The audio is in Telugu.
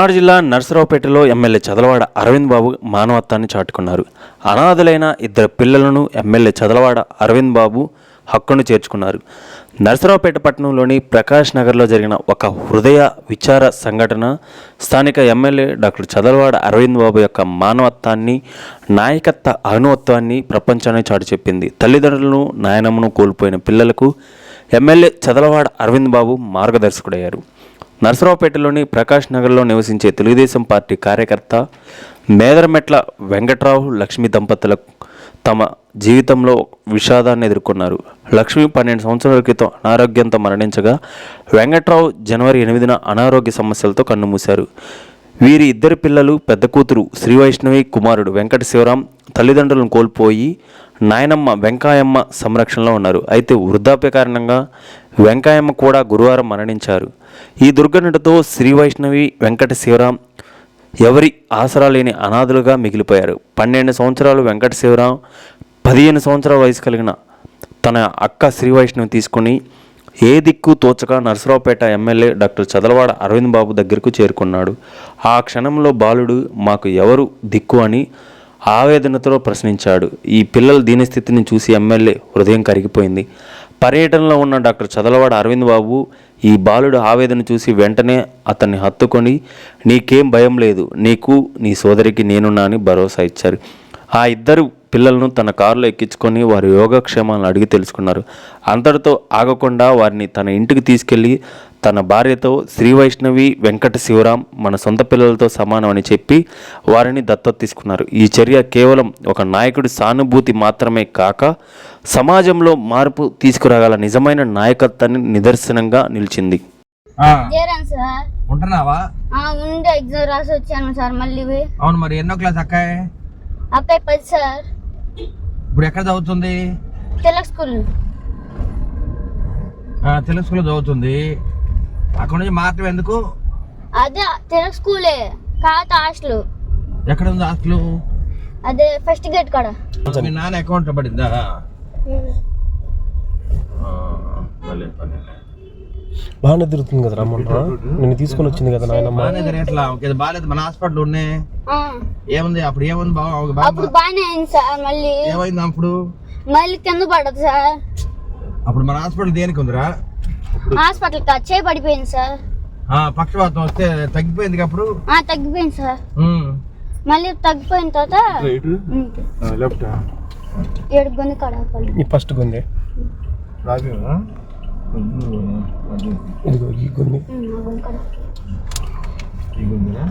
పల్నాడు జిల్లా నర్సరావుపేటలో ఎమ్మెల్యే చదలవాడ అరవింద్ బాబు మానవత్వాన్ని చాటుకున్నారు. అనాథులైన ఇద్దరు పిల్లలను ఎమ్మెల్యే చదలవాడ అరవింద్ బాబు హక్కును చేర్చుకున్నారు. నర్సరావుపేట పట్టణంలోని ప్రకాష్ నగర్లో జరిగిన ఒక హృదయ విచార సంఘటన స్థానిక ఎమ్మెల్యే డాక్టర్ చదలవాడ అరవింద్ బాబు యొక్క మానవత్వాన్ని నాయకత్వ అనువత్వాన్ని ప్రపంచాన్ని చాటు చెప్పింది. తల్లిదండ్రులను నాయనమ్మను కోల్పోయిన పిల్లలకు ఎమ్మెల్యే చదలవాడ అరవింద్ బాబు మార్గదర్శకుడయ్యారు. నరసరావుపేటలోని ప్రకాష్ నగర్లో నివసించే తెలుగుదేశం పార్టీ కార్యకర్త మేదరమెట్ల వెంకట్రావు లక్ష్మి దంపతులకు తమ జీవితంలో విషాదాన్ని ఎదుర్కొన్నారు. లక్ష్మి పన్నెండు సంవత్సరాల క్రితం అనారోగ్యంతో మరణించగా వెంకట్రావు జనవరి ఎనిమిదిన అనారోగ్య సమస్యలతో కన్నుమూశారు. వీరి ఇద్దరు పిల్లలు పెద్ద కూతురు శ్రీవైష్ణవి కుమారుడు వెంకట శివరాం తల్లిదండ్రులను కోల్పోయి నాయనమ్మ వెంకాయమ్మ సంరక్షణలో ఉన్నారు. అయితే వృద్ధాప్య కారణంగా వెంకాయమ్మ కూడా గురువారం మరణించారు. ఈ దుర్ఘటనతో శ్రీ వైష్ణవి వెంకట శివరాం ఎవరి ఆసరా లేని అనాథులుగా మిగిలిపోయారు. పన్నెండు సంవత్సరాలు వెంకట శివరాం పదిహేను సంవత్సరాల వయసు కలిగిన తన అక్క శ్రీ వైష్ణవి తీసుకుని ఏ దిక్కు తోచక నరసరావుపేట ఎమ్మెల్యే డాక్టర్ చదలవాడ అరవింద్ బాబు దగ్గరకు చేరుకున్నాడు. ఆ క్షణంలో బాలుడు మాకు ఎవరు దిక్కు అని ఆవేదనతో ప్రశ్నించాడు. ఈ పిల్లల దీనస్థితిని చూసి ఎమ్మెల్యే హృదయం కరిగిపోయింది. పర్యటనలో ఉన్న డాక్టర్ చదలవాడ అరవింద్ బాబు ఈ బాలుడు ఆవేదన చూసి వెంటనే అతన్ని హత్తుకొని నీకేం భయం లేదు నీకు నీ సోదరికి నేనున్నా అని భరోసా ఇచ్చారు. ఆ ఇద్దరు పిల్లలను తన కారులో ఎక్కించుకొని వారి యోగక్షేమాలను అడిగి తెలుసుకున్నారు. అంతటితో ఆగకుండా వారిని తన ఇంటికి తీసుకెళ్ళి తన భార్యతో శ్రీ వైష్ణవి వెంకట శివరాం మన సొంత పిల్లలతో సమానం అని చెప్పి వారిని దత్తత తీసుకున్నారు. ఈ చర్య కేవలం ఒక నాయకుడి సానుభూతి మాత్రమే కాక సమాజంలో మార్పు తీసుకురాగల నిజమైన నాయకత్వాన్ని నిదర్శనంగా నిలిచింది. ఆ, చేరాను సార్. ఉంటున్నావా? ఉండే ఎగ్జామ్ రాసి వచ్చాను సార్ మళ్ళీ అవును మరి ఎన్నో క్లాస్ అక్కాయ్? అక్కయ్య పది సార్. ఇప్పుడు ఎక్కడ చదువుతుంది? తెలుగు స్కూల్. తెలుగు స్కూల్లో చదువుతుంది. అక్కడ నుంచి మార్చడం ఎందుకు? అదే తెలుగు స్కూలే కాత హాస్టల్. ఎక్కడ ఉంది హాస్టల్? అదే ఫస్ట్ గేట్ కాడ. మీ నాన్న అకౌంట్ పడిందా? బాగానే తిరుగుతుంది కదా రమ్మన్న. నేను తీసుకొని వచ్చింది కదా నాయనమ్మ. బాగానే తిరగట్లా. ఓకే బాగాలేదు. మన హాస్పిటల్ ఉన్నాయి ఏముంది? అప్పుడు ఏముంది బాగా అప్పుడు బాగానే అయింది సార్ మళ్ళీ. ఏమైంది అప్పుడు? మళ్ళీ కింద పడదు సార్. అప్పుడు మన హాస్పిటల్ దేనికి ఉందిరా? హాస్పిటల్ చేయి పడిపోయింది సార్. ఆ, పక్షవాతం వస్తే తగ్గిపోయింది అప్పుడు? ఆ తగ్గిపోయింది సార్. మళ్ళీ తగ్గిపోయిన తర్వాత ఏడు గొంతు కాడ పళ్ళు. ఈ ఫస్ట్ గుంది ఇదిగో ఈ గుంది ఉమ్, ఆ గొంతు కాడ. ఈ గుందిరా?